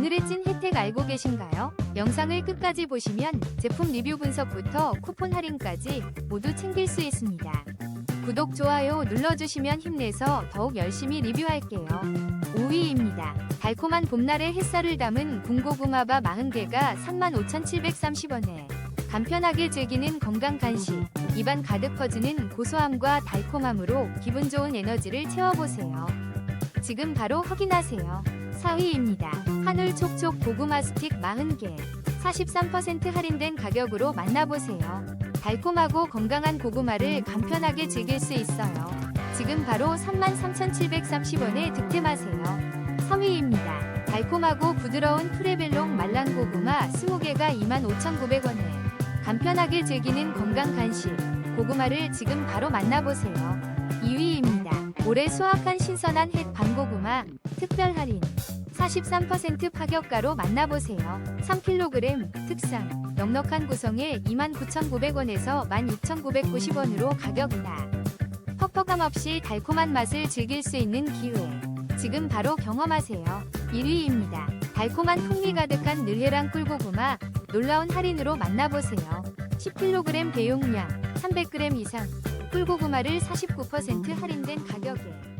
오늘의 찐 혜택 알고 계신가요? 영상을 끝까지 보시면 제품 리뷰 분석부터 쿠폰 할인까지 모두 챙길 수 있습니다. 구독, 좋아요 눌러주시면 힘내서 더욱 열심히 리뷰할게요. 5위입니다. 달콤한 봄날의 햇살을 담은 군고구마바 40개가 35,730원에 간편하게 즐기는 건강 간식, 입안 가득 퍼지는 고소함과 달콤함으로 기분 좋은 에너지를 채워보세요. 지금 바로 확인하세요. 4위입니다. 하늘 촉촉 고구마 스틱 40개. 43% 할인된 가격으로 만나보세요. 달콤하고 건강한 고구마를 간편하게 즐길 수 있어요. 지금 바로 33,730원에 득템하세요. 3위입니다. 달콤하고 부드러운 프레벨롱 말랑 고구마 20개가 25,900원에 간편하게 즐기는 건강 간식 고구마를 지금 바로 만나보세요. 2위입니다. 올해 수확한 신선한 햇 밤고구마 특별 할인 43% 파격가로 만나보세요. 3kg 특상 넉넉한 구성에 29,900원에서 12,990원으로 가격 인하. 퍽퍽함 없이 달콤한 맛을 즐길 수 있는 기회. 지금 바로 경험하세요. 1위입니다. 달콤한 풍미 가득한 늘해랑 꿀고구마 놀라운 할인으로 만나보세요. 10kg 대용량 300g 이상 꿀고구마를 49% 할인된 가격에